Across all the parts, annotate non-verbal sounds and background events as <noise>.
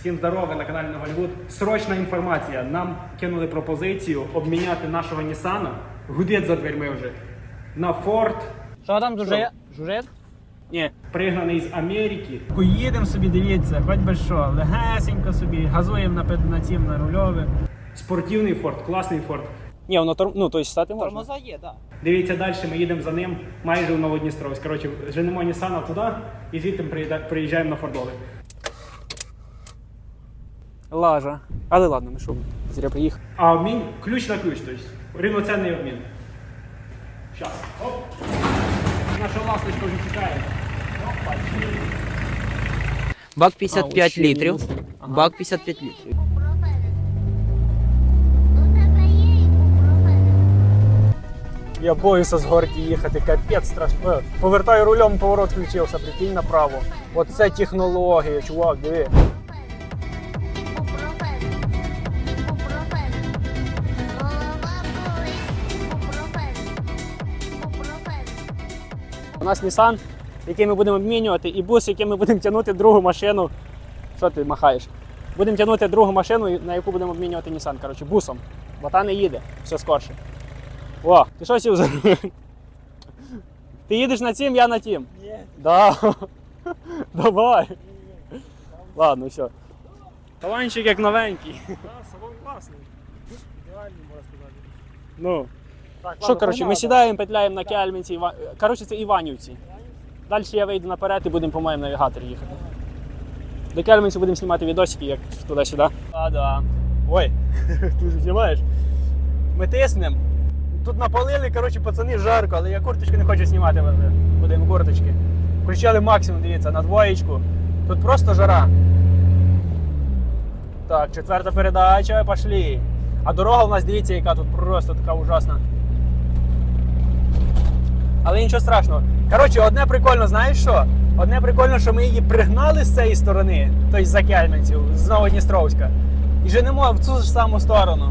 Всім здорово, на каналі Голлівуд. Срочна інформація. Нам кинули пропозицію обміняти нашого Нісана. Гудить за дверьми вже. На Ford. Що там жужет? Жужет? Ні, пригнаний з Америки. Поїдемо собі, дивіться, хоч би що, легесенько собі, газуємо на, на цім на рульове. Спортивний Ford, класний Ford. Ні, воно торм... ну, тобто стати можна. Тормоза є, так. Дивіться далі, ми їдемо за ним майже в Новодністровськ. Коротше, женемо Нісана туди і звідти приїжджаємо на Фордове. Лажа. Але ладно, ми що, зря приїхав. А обмін ключ на ключ, тобто рівноцінний обмін. Щас. Оп. Наша ласточка вже чекає. Опа, Бак 55 ось ще літрів. Ага. Бак 55 літрів. Я боюся з горки їхати, капець страшно. Е, Повертаю рулем, поворот включився, прикинь направо. Оце технологія, чувак, диви. У нас Nissan, який ми будемо обмінювати, і бус, який ми будемо тягнути другу машину. Що ти махаєш? Будемо тягнути другу машину, на яку будемо обмінювати Nissan. Коротше, бусом. Бо та не їде, все скорше. О, ти що сів? Ти їдеш на тім, я на тім. Ні. Да. <laughs> Давай. Ладно, все. Таланчик як новенький. Салон класний. Ідеальний, можна сказати. Ну. Що, коротше, ми сідаємо, петляємо на Кельмінці, Іва... коротше, це Іванівці. Далі я вийду наперед і будемо по моєму навігаторі їхати. До Кельмінці будемо знімати відосики, як туди-сюди. А, да. Ой, <laughs> ти знімаєш. Ми тиснемо. Тут напалили, коротше, пацани жарко, але я курточку не хочу знімати. Будемо курточки. Включали максимум, дивіться, на двоєчку. Тут просто жара. Так, четверта передача, пошли. А дорога у нас, дивіться, яка тут просто така ужасна. Але нічого страшного. Коротше, одне прикольно, знаєш що? Одне прикольно, що ми її пригнали з цієї сторони, тобто за Кельменців, з Новодністровська. І женемо в цю ж саму сторону.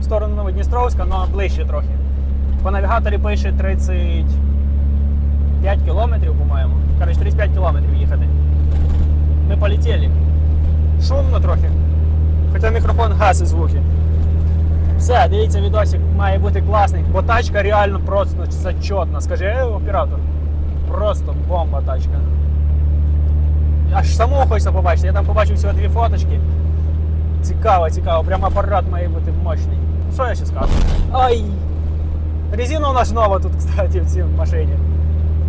В сторону Новодністровська, але ближче трохи. По навігаторі пише 35 кілометрів, по-моєму. Коротше, 35 кілометрів їхати. Ми полетіли. Шумно трохи. Хоча мікрофон гасить звуки. Все, дивіться, відосик має бути класний, бо тачка реально просто зачетна. Скажи, е, оператор. Просто бомба тачка. Аж самого хочеться побачити. Я там побачив всього дві фоточки. Цікаво, цікаво. Прям апарат має бути мощний. Ну що я ще скажу? Ай! Резина у нас нова тут, <laughs> кстати, в цій машині.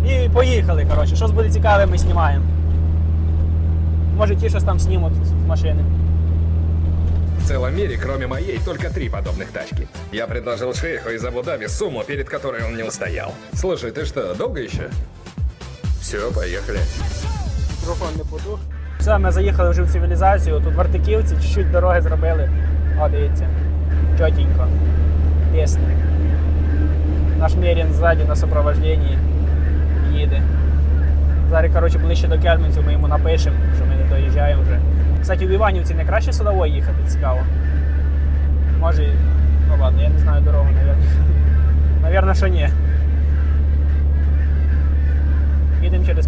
І поїхали, коротше. Щось буде цікаве, ми знімаємо. Може ті щось там знімуть з машини. Целом мире, кроме моей, только три подобных тачки. Я предложил шейху из Абу-Даби сумму, перед которой он не устоял. Слушай, ты что, долго еще? Все, поехали. Мікрофон не подух. Все, ми заїхали вже в цивілізацію. Тут в Артиківці чуть-чуть дороги зробили. О, дивіться. Чотенько. Тісно. Наш Мерін ззаді на супровожденні їде. Зараз, коротше, ближче до Кельменців ми йому напишемо, що ми не доїжджаємо вже. Кстати, в Іванівці не краще судової їхати, цікаво. Може, і- ну ладно, я не знаю дорогу, навірно. Навірно, що ні. Їдемо через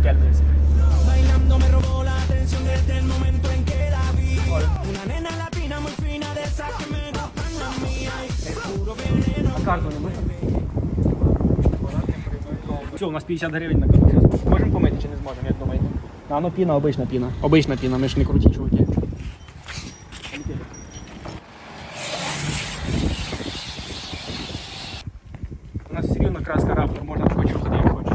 немає. Все, у нас 50 гривень на карту. Можемо помити чи не зможемо, як думаєте? А, ну піна, обична піна. Обична піна, ми ж не круті чуваки. У нас все краска раптор, можна хоч ходи, як хочеш.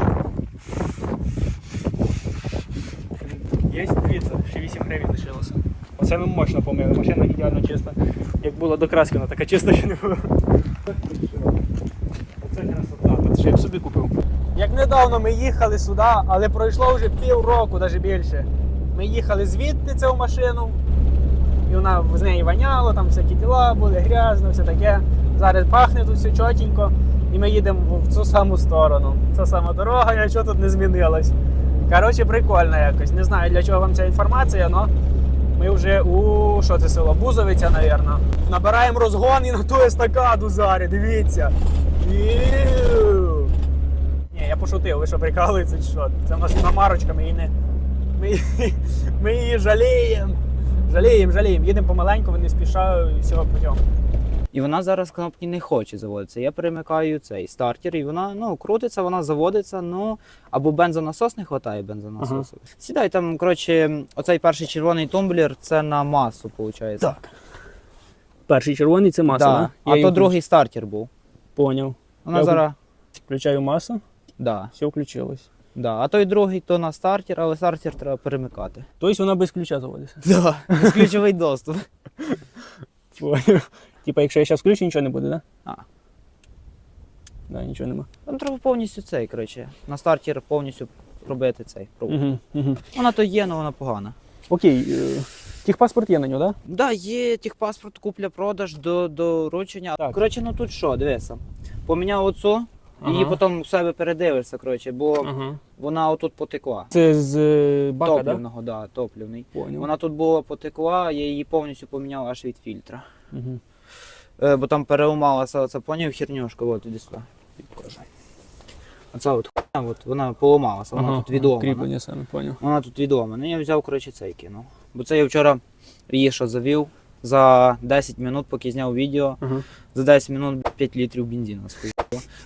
Є, дивіться, ще 8 гривень лишилося. Оце ми мощно помили, машина ідеально чиста. Як було до краски, вона така чиста, що не було. Оце красота, тут ще я б собі купив. Як недавно ми їхали сюди, але пройшло вже пів року, навіть більше. Ми їхали звідти цю машину, і вона з неї воняло, там всякі діла були, грязно, все таке. Зараз пахне тут все чотенько, і ми їдемо в цю саму сторону. Це сама дорога, нічого тут не змінилось. Коротше, прикольно якось. Не знаю для чого вам ця інформація, але ми вже у що це село? Бузовиця, напевно. Набираємо розгон і на ту естакаду зараз, дивіться. Іу. Я пошутив, ви що прикалуєтеся чи що? Це в нас іномарочка, ми її не. Ми, ми її жаліємо. Жаліємо, жаліємо. Їдемо помаленьку, не спіша всього путем. І вона зараз кнопки не хоче заводитися. Я перемикаю цей стартер, і вона ну, крутиться, вона заводиться, ну або бензонасос не вистачає бензонасосу. Сідай там, коротше, оцей перший червоний тумблер це на масу, виходить. Так. Перший червоний це маса, Да. да? А то другий стартер був. Поняв. Вона Я зараз. Включаю масу, Да, все включилось. да. А той другий то на стартер, але стартер треба перемикати. Тобто вона без ключа заводиться. Да. Ключовий доступ. Поняв. Типа, якщо я зараз включу, нічого не буде, да? А. Да, нічого нема. Там треба повністю цей, коротше, на стартер повністю робити цей провод. Угу, угу. Вона то є, але вона погана. Окей. е, Техпаспорт є на нього, да? Да, є техпаспорт, купля-продаж до доручення. Так. Коротше, ну тут що, дивися. Поміняв оцю, її Ага. потім у себе передивишся, коротше, бо Ага. вона отут потекла. Це з е, бака, да? Топливного, да, топливний. Поняв. Вона тут була потекла, я її повністю поміняв аж від фільтра. Угу. Е, бо там переумалася оця, поняв, хернюшка, от іди сюди. Оця от хуйня, от, вона поламалася, вона тут відломана. Кріплення саме, поняв. Вона тут відломана. Я взяв, коротше, цей кинув. Бо це я вчора що завів за 10 минут, поки зняв відео. Ага. За 10 минут 5 літрів бензину схуїло.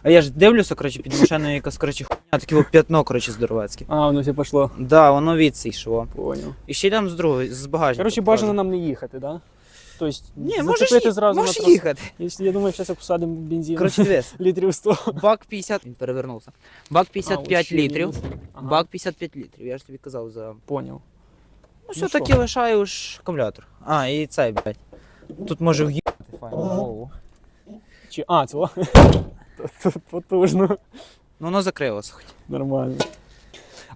А я ж дивлюся, коротше, під машиною якась, коротше, хуйня, таке от п'ятно, коротше, здоровецьке. А, воно все пішло. Да, воно відси йшло. Поняв. І ще йдемо з другої, з багажника. Коротше, бажано нам не їхати, да? Тобто, Ні, можеш, зацепити ї- зразу можеш трасу. їхати. Якщо, я думаю, зараз посадимо бензин Коротше, дивись. <laughs> літрів 100. Бак 50, він перевернувся. Бак 55 А, літрів. Ага. Бак 55 літрів, я ж тобі казав за. Поняв. Ну, все що? таки лишаю ж акумулятор. А, і цей, блядь. Тут може в'їбати файно голову. Чи... А, цього? Тут Потужно. Ну, воно закрилося хоч. Нормально.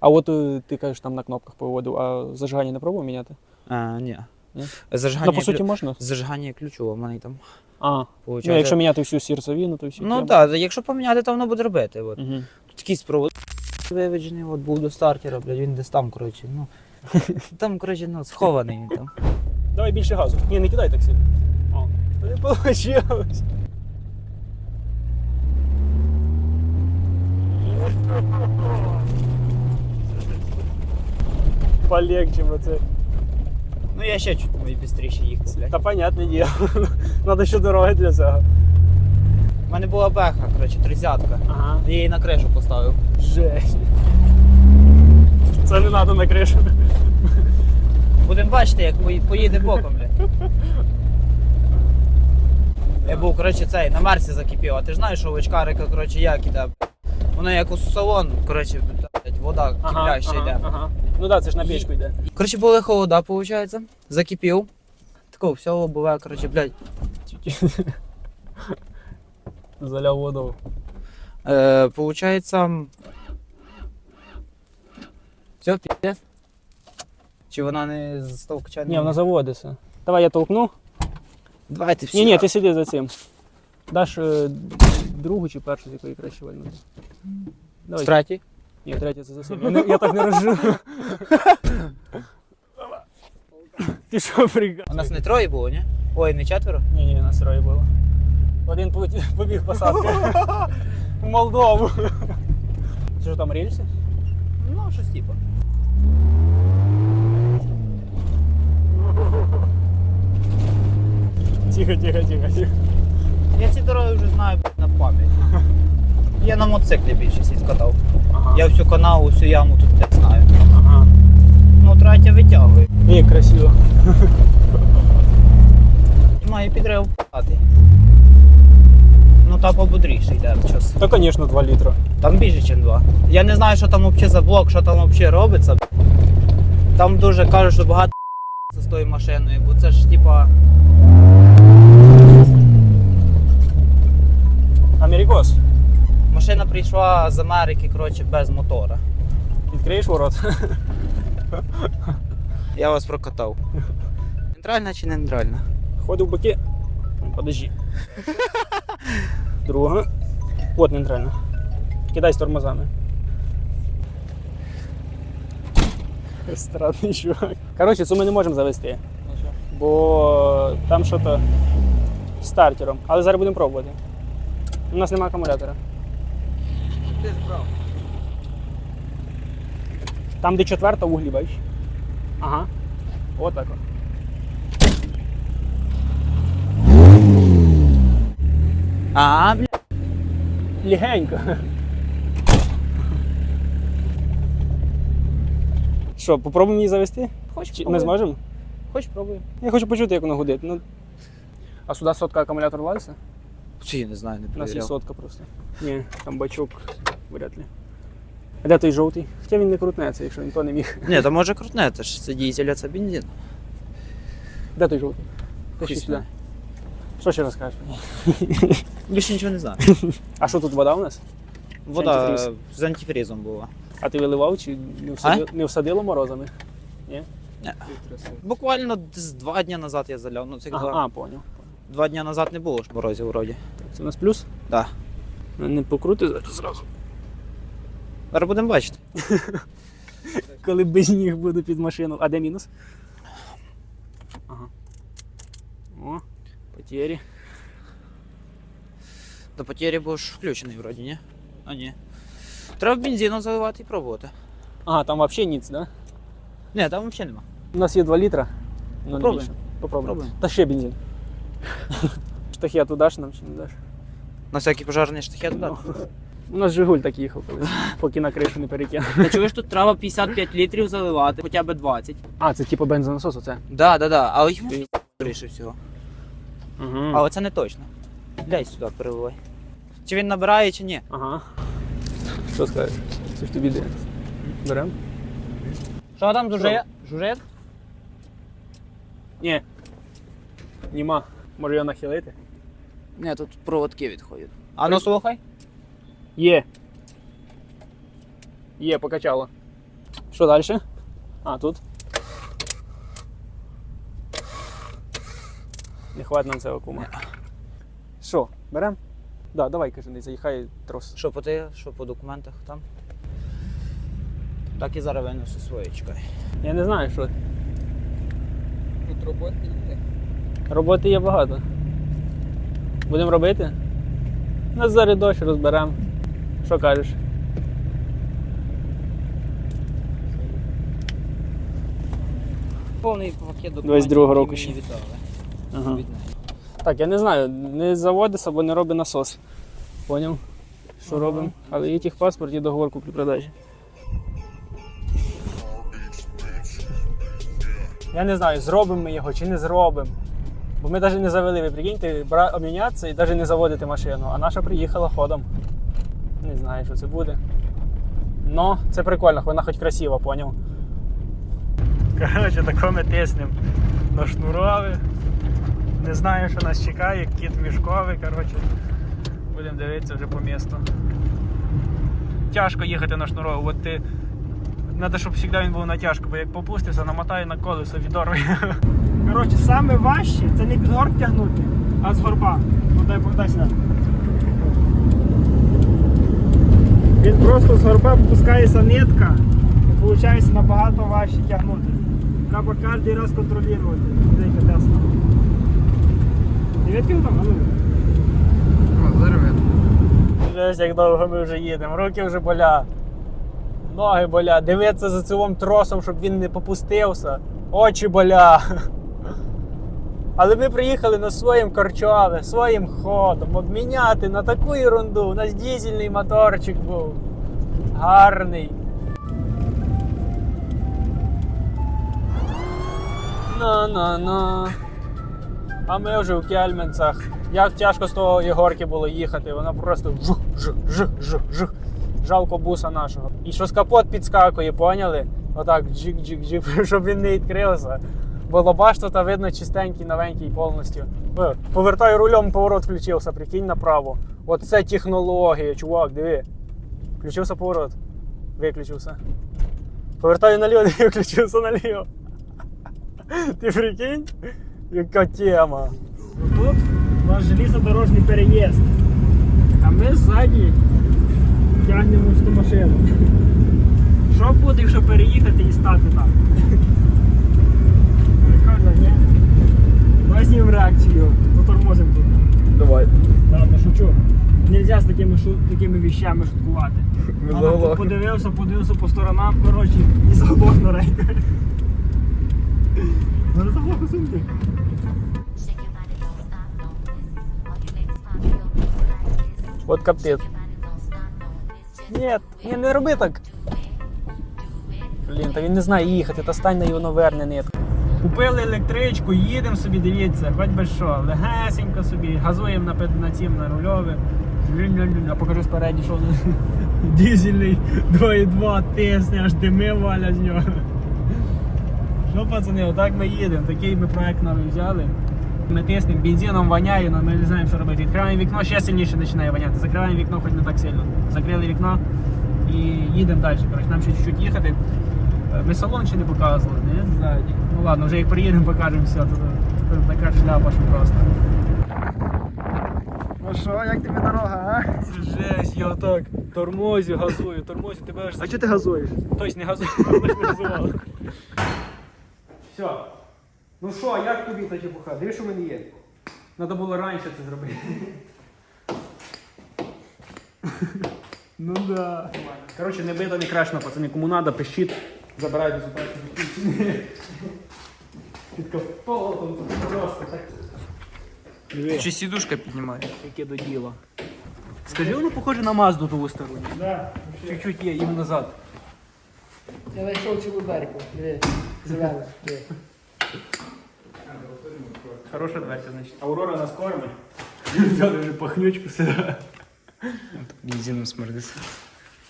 А от е, ти кажеш, там на кнопках поводив, а зажигання не пробував міняти? А, ні. Ні? Зажигання, Ну, по суті, клю- можна. Зажигання ключове в мене там. А, ну, якщо міняти всю серцевину, то всі. Ну так, да, якщо поміняти, то воно буде робити. От. Угу. Тут такий спровод виведжений, от був до стартера, блядь, він десь там, коротше, ну. <laughs> Там, коротше, ну, схований він там. Давай більше газу. Ні, не кидай так сильно. О, не получилось. Полегче, бо це. Ну я ще чуть мої бістріше їхати, блядь. Та понятне діло. <laughs> Надо ще дороги для цього. У мене була беха, коротше, тридцятка. Ага. Я її на кришу поставив. Жесть. Це не треба на кришу. Будемо бачити, як пої- поїде боком, блядь. Я був, коротше, цей, на Мерсі закипів, а ти ж знаєш, що у очкарика, коротше, як іде. Воно як у салон, коротше, блядь, вода кипляща йде. ага. Ну так, да, це ж на печку йде. Коротше, була холода, виходить. Закипів. Такого всього буває, коротше, блядь. <laughs> Заляв водою. Е, получається. Все, піздець? Чи вона не з стовкча? Ні, вона заводиться. Давай я толкну. Давайте все. Ні, ні, ти сиди за цим. Даш е, другу чи першу, з якої краще вальнути. Давай. Ні, третя це за цим. Я, я так не розжив. Ти що пригад? У нас не троє було, ні? Ой, не четверо? Ні, ні, нас троє було. Один полетів- побіг посадки. В Молдову. Це що там рельси? Ну, щось типу. Тихо, тихо, тихо, тихо. Я ці дороги вже знаю на пам'ять. Я на мотоциклі більше сіть катав. Ага. Я всю канаву, всю яму тут блядь, знаю. Ага. Ну, третя витягує. І красиво. Має підрив пати. Ну та побудріше йде час. Та, звісно, 2 літра. Там більше, ніж два. Я не знаю, що там взагалі за блок, що там взагалі робиться. Там дуже кажуть, що багато <laughs> з тою машиною, бо це ж типа. Америкос. Машина прийшла з Америки, коротше, без мотора. Відкриєш ворот? Я вас прокатав. Нейтральна чи не нейтральна? Ходи в боки. Подожди. Друга. От нейтрально. Кидай з тормозами. Странний чувак. Коротше, цю ми не можемо завести. Бо там що то з стартером. Але зараз будемо пробувати. У нас немає акумулятора ти збрав. Там, де четверта углі, бачиш? Ага. Отак. от. А, бля. Лігенько. Що, попробуємо її завести? Хоч Чи не зможемо? Хоч пробуємо. Я хочу почути, як воно гудить. Ну... А сюди сотка акумулятор вальса? Чи я не знаю, не У нас є сотка просто. Ні, там бачок вряд ли. А де той жовтий? Хоча він не крутнеться, якщо він то не міг. Ні, то може крутне, це ж це дізель, а це бензин. Де той жовтий? Хуй сюди. Що ще розкажеш? <laughs> Більше нічого не знаю. <laughs> А що тут вода у нас? Вода антифріз? з антифрізом була. А ти виливав чи не всадило, не всадило морозами? Буквально з два дні назад я заляв. Ну, цих Ага, два, а, поняв. два дні назад не було ж морозів вроді. Це у нас плюс? Да. Не покрути зараз зразу. Зараз будемо бачити. <laughs> Коли без ніг буду під машину. А де мінус? Ага. О, потері. До потері ж включений вроді, ні? А ні. Треба бензину заливати і пробувати. Ага, там взагалі ніц, да? Ні, там взагалі нема. У нас є 2 літра. Ну, більше. Попробуй. Попробуй. Та ще бензин. <laughs> Штахету даш нам чи не даш? На всякий пожарний штахет туди. У нас Жигуль так їхав колись, <laughs> поки на кришу не перекинув. Та чуєш, тут треба 55 літрів заливати, хоча б 20. А, це типу бензонасос оце? Да, да, да. Але йому більше всього. Угу. Але це не точно. Дай сюди переливай. Чи він набирає, чи ні? Ага. Що скажеш? Це ж тобі де? Берем? Що там жужжить? Жужжить? Ні. Нема. Може його нахилити? Ні, тут проводки відходять. А ну слухай. Є. Є, покачало. Що далі? А, тут. Не хватить нам цього кума. Що, берем? Да, давай, кажи, не заїхай трос. Що по ти, що по документах там? Так і зараз винесу своє, чекай. Я не знаю, що. Тут роботи є. Роботи є багато. Будемо робити? У нас зараз дощ розберемо. Що кажеш? Повний пакет документів. 22-го року які ще. віддали. Ага. Від неї. Так, я не знаю, не заводиться або не робить насос. Поняв? Що Ага. робимо? Але є техпаспорт і договор куплі-продажі. Я не знаю, зробимо ми його чи не зробимо. Бо ми навіть не завели, ви прикиньте, бра... обмінятися і навіть не заводити машину. А наша приїхала ходом. Не знаю, що це буде. Но це прикольно, вона хоч красива, поняв. Коротше, тако ми тиснемо на шнурові. Не знаю, що нас чекає, кіт мішковий, коротше. Будемо дивитися вже по місту. Тяжко їхати на шнурову, от ти. Треба, щоб завжди він був натяжко, бо як попустився, намотаю на колесо відорває. Коротше, саме важче це не під горб тягнути, а з горба. Подай, подай сюди. Він просто з горба попускається нитка, і виходить набагато важче тягнути. Треба кожен раз контролювати. Тесла. Дев'ятки там, а ну. Жесть, як довго ми вже їдемо. Руки вже болять. Ноги болять. Дивитися за цим тросом, щоб він не попустився. Очі боля. Але ми приїхали на своїм корчове, своїм ходом, обміняти на таку ерунду. У нас дізельний моторчик був. Гарний. На-на-на. А ми вже в Кельменцях. Як тяжко з того Єгорки було їхати, вона просто жух, жух, жух, жух, жух. Жалко буса нашого. І що з капот підскакує, поняли? Отак джик-джик-джик, <laughs> щоб він не відкрився. Бо лобашто та видно чистенький, новенький повністю. Е, Повертаю рулем, поворот включився, прикинь направо. От це технологія, чувак, диви. Включився поворот. Виключився. Повертаю наліво, <laughs> виключився наліво. Ти прикинь? Яка тема. Тут у нас железнодорожний переїзд. А ми ззаді тягнемо цю машину. Що буде, якщо переїхати і стати там? Прикольно, ні? Давай знімемо реакцію, затормозимо тут. Давай. Ладно, шучу. З такими, шу... такими віщами шуткувати. <laughs> Але подивився, подивився по сторонам, коротше, і заглох на рейка. Ну, заглох у сумки. От капець. Ні, ні, не роби так. Блін, та він не знає їхати, та стань на воно верне нитку. Купили електричку, їдемо собі, дивіться, хоч би що, легесенько собі, газуємо на, на цім на рульове. Я покажу спереді, що <laughs> дизельний 2,2 тисне, аж дими валять з нього. Що, пацани, отак ми їдемо, такий ми проект новий взяли. Ми тиснемо, бензином воняє, але ми не знаємо, що робити. Відкриваємо вікно, ще сильніше починає воняти. Закриваємо вікно, хоч не так сильно. Закрили вікно і їдемо далі. Коротше, нам ще чуть-чуть їхати. Е, Ми салон ще не показували, не? Ззаді. Ну ладно, вже як приїдемо, покажемо все. Тут така шляпа, що просто. Ну що, як тобі дорога, а? Жесть, я так тормозю, газую, тормозю, тебе аж. А чого ти газуєш? Тобто не газую, <laughs> не газував. Все. Ну що, як тобі та чепуха? Дивись, що в мене є. Треба було раніше це зробити. <laughs> ну да. Коротше, не бита, не крашено, пацани. Кому треба, пишіть. Забирайте сюди. <laughs> Під капотом, просто так. Диви, Чи сідушка піднімає? яке до діла. Скажи, воно похоже на Мазду ту сторону. Да. Чуть-чуть є, їм назад. Я знайшов цілу дверку. Диви, зелена. Диви. Хороша дверця, значить. Аурора нас кормить. Взяли вже пахнючку сюди. Бензином смердиться.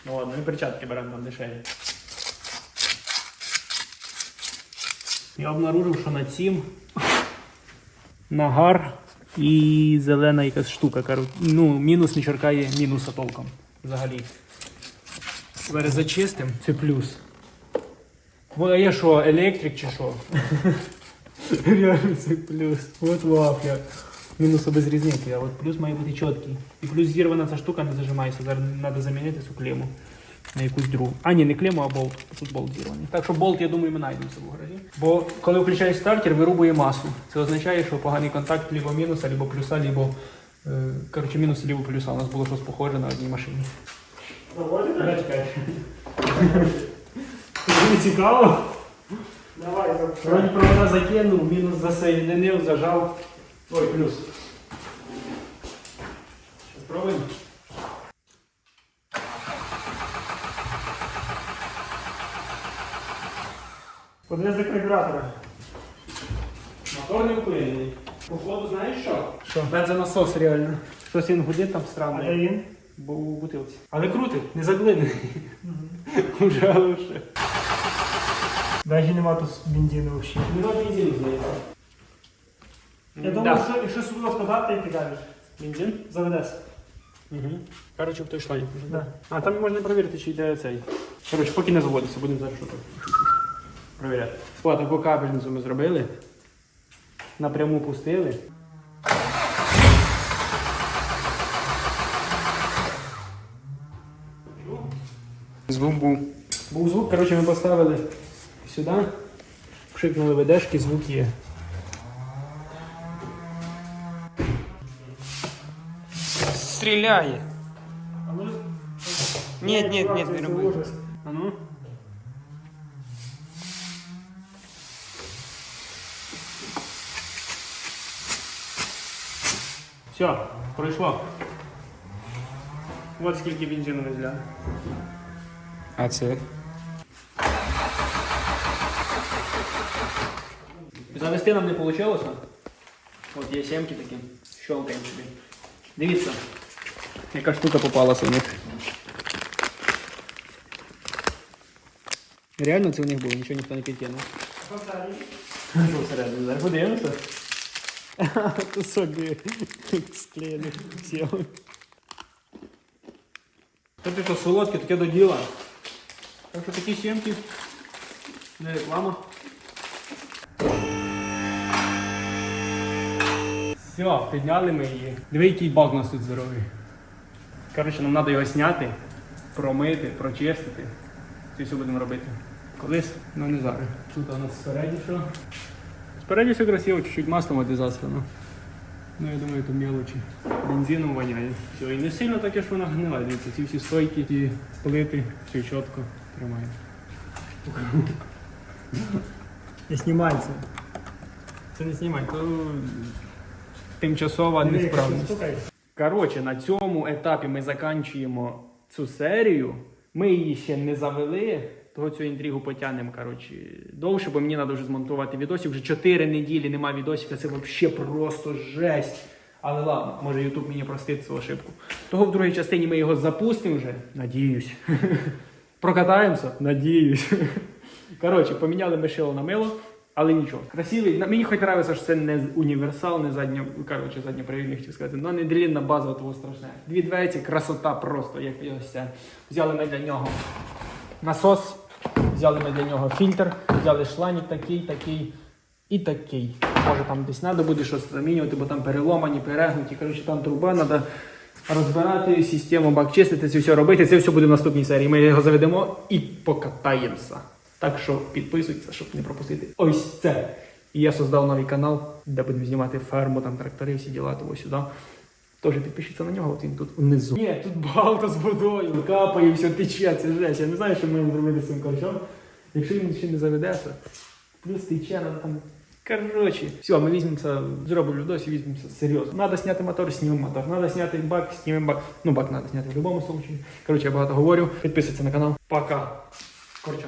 Ну ладно, ми перчатки беремо там дешеві. Я обнаружив, що на цім нагар і зелена якась штука. Ну, мінус не черкає мінуса толком. Взагалі. Зараз зачистим, це плюс. Бо а я що, електрик чи що? <laughs> Реально це плюс. От вафля. Мінуса без різниці, а от плюс має бути чіткий. І плюс зірвана ця штука не зажимається. Зараз треба замінити цю клему на якусь другу. А ні, не клему, а болт. Тут болт зірваний. Так що болт, я думаю, ми знайдемо в гаражі. Бо коли включаєш стартер, вирубує масу. Це означає, що поганий контакт либо мінуса, либо плюса, либо е, коротше, мінус, либо плюса. У нас було щось похоже на одній машині. Тобі цікаво? Давай, Вроді провода закинув, мінус засоєдинив, зажав. Ой, плюс. Спробуємо. За карбюратора. Мотор не впевнений. Походу, знаєш що? Що? Бензонасос реально. Щось він гудить там А странно. де він? Бо у бутилці. Але крутить, не заглинений. Уже лише. Навіть нема тут бензину взагалі. Нема бензину, здається. Я думаю, що якщо сюди складати, ти кажеш. Бензин? Заведеш. Угу. Коротше, в той шланг. Да. А там можна перевірити, чи йде цей. Коротше, поки не заводиться, будемо зараз що Провіряти. О, таку капельницю ми зробили. Напряму пустили. Звук був. Був звук, коротше, ми поставили сюди, пшикнули ведешки, звук є. Стріляє. Ні, ні, ні, не роби. А ну. Все, пройшло. От скільки бензину ми взяли. А це? Завести нам не вийшло. От є сімки такі. Щелкаємо собі. Дивіться, яка штука попалася у них. Реально це у них було, нічого ніхто не підтягнув. Що всередині? Зараз подивимося. <laughs> Тут собі склеєних сіл. Це що солодке, таке до діла. Так що такі сімки. Не реклама. Все, підняли ми її. Диви, який баг у нас тут здоровий. Коротше, нам треба його зняти, промити, прочистити. Це все будемо робити. Колись, ну не зараз. Тут у нас спереді що? Спереді все красиво, чуть-чуть маслом засрано. Ну я думаю, то мелочі. Бензином воняє. Все, і не сильно таке, що вона гнила. Дивіться, ці всі стойки, ці плити, все чітко тримає. Не знімається. Це не знімай, то тимчасова несправність. Коротше, на цьому етапі ми закінчуємо цю серію. Ми її ще не завели, того цю інтригу потягнемо коротше, довше, бо мені треба вже змонтувати відосик. Вже 4 неділі немає відосика, це взагалі просто жесть. Але ладно, може Ютуб мені простить цю ошибку. Того в другій частині ми його запустимо вже. Надіюсь. <laughs> Прокатаємося? Надіюсь. <laughs> Коротше, поміняли ми шило на мило, але нічого. Красивий. Мені хоч подобається, що це не універсал, не задня, коротше, задньопривідний, хотів сказати. Ну, не длінна базова, того страшне. Дві двері, красота просто, як ось це. Взяли ми для нього насос, взяли ми для нього фільтр, взяли шланік такий, такий і такий. Може там десь треба буде щось замінювати, бо там переломані, перегнуті. Коротше, там труба треба розбирати, систему бак чистити, це все робити. Це все буде в наступній серії. Ми його заведемо і покатаємося. Так що підписуйтесь, щоб не пропустити ось це. І я создав новий канал, де будемо знімати ферму, там трактори, всі діла того сюди. Теж підпишіться на нього, от він тут внизу. Ні, тут балка з водою, капає, все тече, це жесть. Я не знаю, що ми зробити з цим ковчом. Якщо він ще не заведеться, плюс тече, надо там. Короче, все, ми візьмемося, зробимо відос і візьмемося серйозно. Надо зняти мотор, знімемо мотор. Надо зняти бак, знімемо бак. Ну, бак надо зняти в будь-якому случае. Короче, я багато говорю. Підписуйтесь на канал. Пока. Короче.